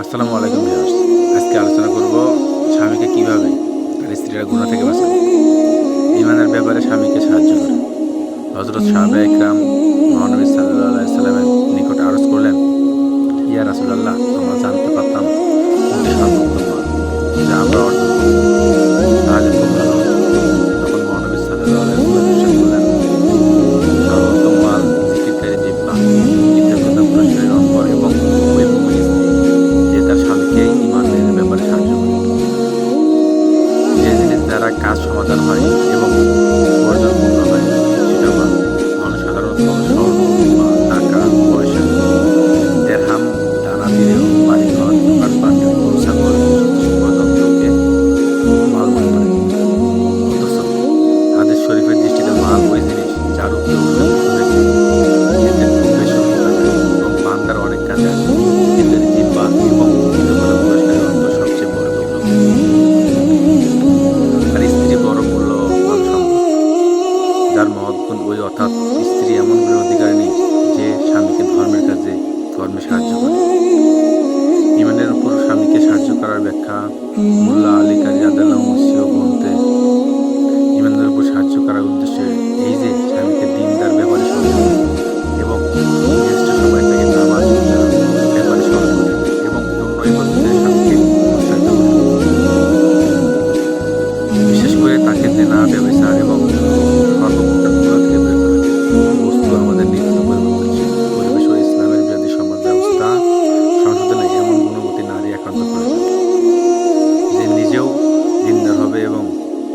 আসসালামু আলাইকুম আজকে আলোচনা করব স্বামীকে কীভাবে তার স্ত্রীরা গুণা থেকে বাঁচাবে ইমানের ব্যাপারে স্বামীকে সাহায্য করে। হজরত সাহাবা ইকরাম মহানবী সাল্লাহ সাল্লামের নিকট আরজ করলেন, ইয়া রাসুলাল্লাহ কাজ সমাধান হয় এবং ওই অর্থাৎ স্ত্রী এমন গুণের নেই যে স্বামীকে ধর্মের কাজে, ধর্মে সাহায্য করে। ইমানের উপর স্বামীকে সাহায্য করার ব্যাখ্যা মোল্লা আলী কাজী আদাল্লাহ মুসিও গ্রন্থে। ইমানের উপর সাহায্য করার উদ্দেশ্যে এই যে স্বামীকে ব্যাপারে সহযোগ এবং ব্যাপারে সহযোগ এবং করে। বিশেষ করে তাকে দেনা ব্যবসা এবং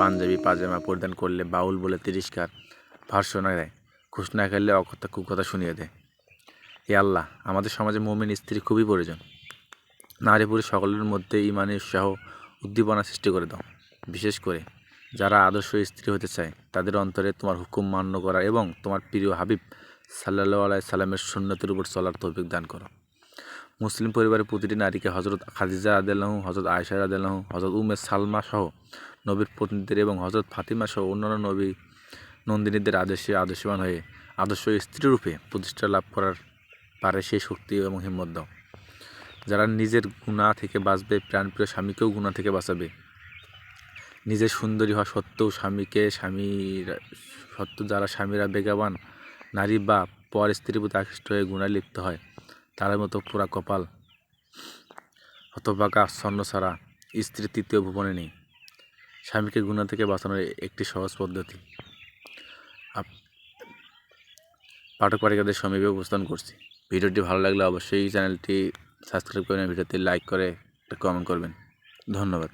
পাঞ্জাবি, পাজামা পরিধান করলে বাউল বলে তিরস্কার ভার্সনা দেয় খুশ না খেললে অকথা কুকথা শুনিয়ে দেয় এ আল্লাহ, আমাদের সমাজে মমিন স্ত্রী খুবই প্রয়োজন। নারী পুরুষ সকলের মধ্যে ইমানের উৎসাহ, উদ্দীপনা সৃষ্টি করে দাও। বিশেষ করে যারা আদর্শ স্ত্রী হতে চায়, তাদের অন্তরে তোমার হুকুম মান্য করা এবং তোমার প্রিয় হাবিব সাল্লাহ আলাই সাল্লামের সুন্নতের উপর চলার তৌফিক দান করো। মুসলিম পরিবারের প্রতিটি নারীকে হজরত খাদিজা আদাল্লাহ হজরত আয়সা আদাল্লাহ হজরত উমের সালমা সহ নবীর পত্নীদের এবং হজরত ফাতিমা সহ অন্যান্য নবী নন্দিনীদের আদর্শে আদর্শবান হয়ে আদর্শ স্ত্রী রূপে প্রতিষ্ঠা লাভ করার পারে সেই শক্তি এবং হিম্মত দাও। যারা নিজের গুণা থেকে বাঁচবে, প্রাণপ্রিয় স্বামীকেও গুণা থেকে বাঁচাবে। নিজের সুন্দরী হওয়া সত্ত্বেও স্বামীকে স্বামীর, সত্ত্বেও যারা স্বামীরা বেগাবান, নারী বা পর স্ত্রীর প্রতি আকৃষ্ট হয়ে গুণায় লিপ্ত হয় তার মতো পুরা কপাল হতবাকা আচ্ছন্ন ছাড়া স্ত্রী তৃতীয় ভুবনে নেই। স্বামীকে গুণা থেকে বাঁচানোর একটি সহজ পদ্ধতি। পাঠক পাঠিকাদের সমীপে উপস্থান করছি। ভিডিওটি ভালো লাগলে অবশ্যই চ্যানেলটি সাবস্ক্রাইব করে ভিডিওতে লাইক করে একটা কমেন্ট করবেন। ধন্যবাদ।